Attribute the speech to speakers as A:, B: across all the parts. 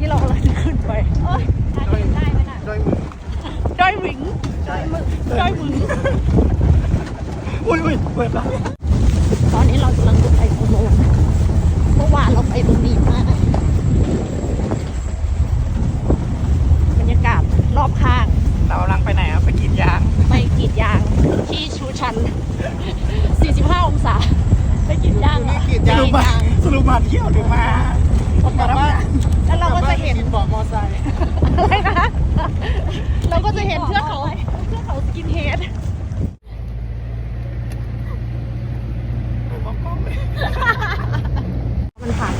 A: ที่เรากำลังจะขึ้นไป
B: โอ้ยได้ได้ไหมน่ะ
C: ด้วยมือ
A: ดอยหวิงดอยมึกดอยหวิง
C: อุ้ยอุ้ยเปิดแล้ว
A: ตอนนี้เรากำลังจะไปโมโนนเมื่อวานเราไปตรงนี้มาบรรยากาศรอบข้าง
C: เรากำลังไปไหนครับไปกรีดยาง
A: ไปกรีดยางที่ชูชัน 45 องศา ไปกรีดยางเหรอก
C: รีดยางมาสรุปมาเที่ยวหรือมา
A: แต่ว่าแล้ว เราก็จะเห็น
C: เบาะมอไซค์
A: อะไรนะ เราก็จะเห็นเทือกเขาเทือกเขาสกินเฮด
C: มองกล้องเลย
A: มันผ่าน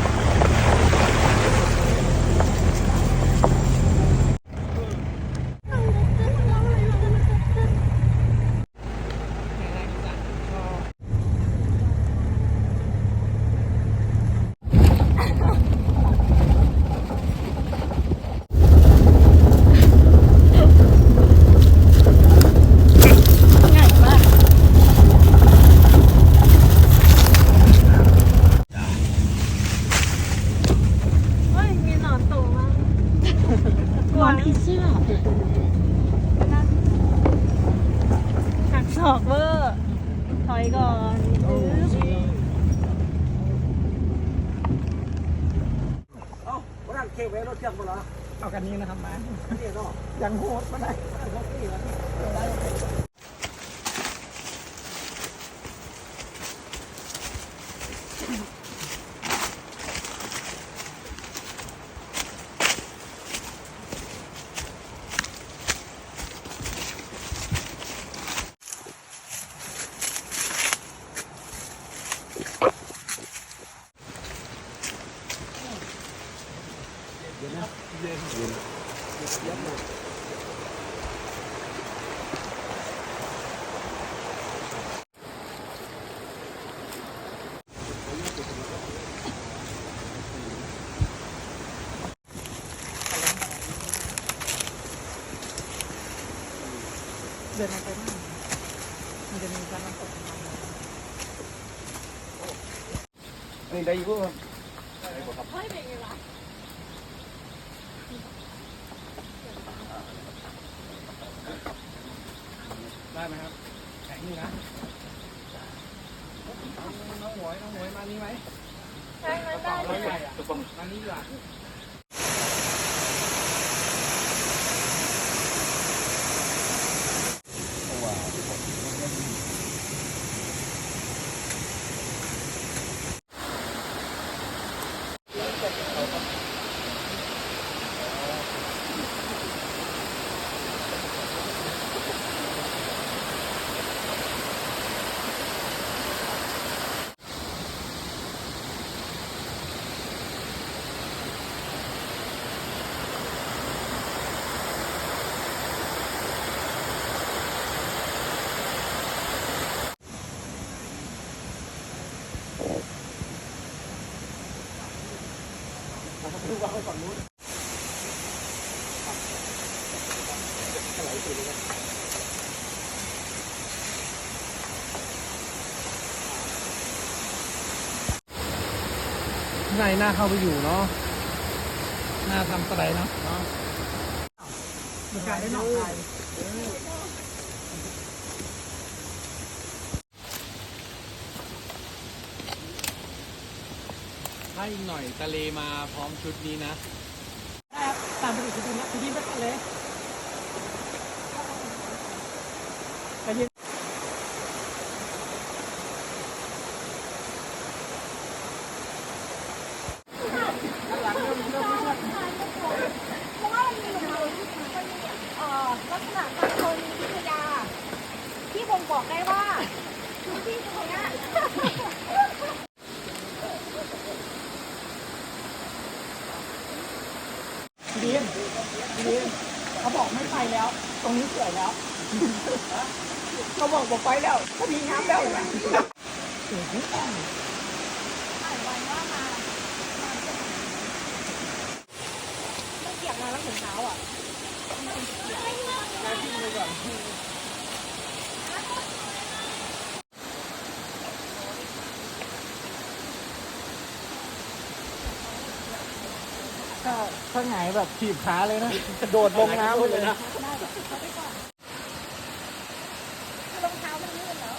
A: ง่ายมาก
B: เฮ้ย มีหนอนตูมั้ง
A: ก วนผีเสื้อ
B: หักศอกเวอร์ถอยก่อน
C: เอากันนี้นะครับมายังโหดมาไหน
A: เดินลงไปบ้างมันจะมีการน้ำตก
C: นี่ได้อยู่
B: เฮ้ยเป็นไงวะ
C: ได้ไหมครับแข็งนี่นะน้องหวยน้องหวยมานี่ไหม
B: ใช่มันได้
C: เราใหญ่า อะมานี่ดีกว่าข้างในหน้าเข้าไปอยู่เนาะ หน้าทำสไลด์เนาะเนาะมันกลายได้หนอกไทาอีกหน่อยทะเลมาพร้อมชุดนี้นะ
A: ตามไปดูที่ดินนะที่ดินไปก่อนเลยไปยืน
B: เพราะว่ามันมีหลุมมันมีเอ่อลักษณะการธรณีวิทยา ที่บ่งบอกได้ว่าพื้นที่ตรงเนี้ย
A: ดินดินเขาบอกไม่ไปแล้ว ตรงนี้สวยแล้วเขาบอกบอกไปแล้วเขามีน้ำแล้วนะ
B: ถ่ายไว้ว่ามาไม่เกี่ยงมาแล้วถึงเช้าอะ
A: ถ้าถ้าหงายแบบถีบขาเลยนะกระโดดลงน้ำเลยนะ
B: ได้เดี๋ยวเขาไปก่อนคือรองเท้ามันลื่นแล้ว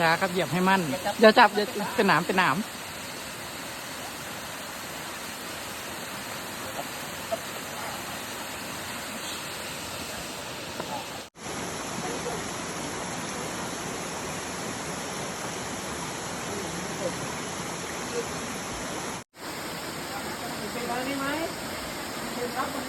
A: ช้าๆครับเหยียบให้มั่นอย่าจับอย่าเป็นหนามเป็นหนาม
D: เป็นอะไรนี่ไหม เป็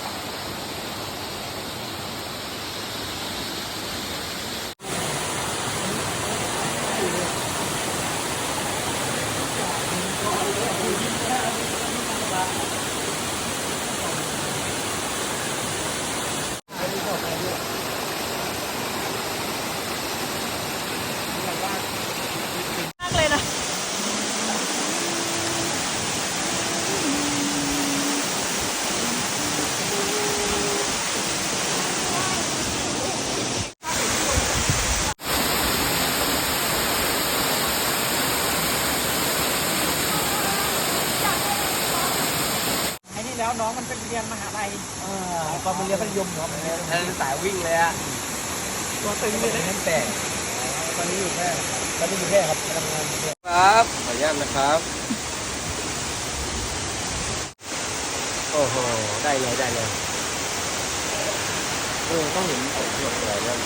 A: แล้วน้องมันเป็นเรียนมหาลัย
E: ก็มันเรียนมัธยมเนาะมันเรียนสายวิ่งเลยอะ
A: ตัวตึงเลยนะ
E: นั่นแต่ตอนนี้อยู่แค่ตอนนี้อยู่แค่ครับทำงานอยู่แค่ครับขออนุญาตนะครับ โอ้โห ได้เลยได้เลยเออต้องเห็นผลสวยๆแล้ว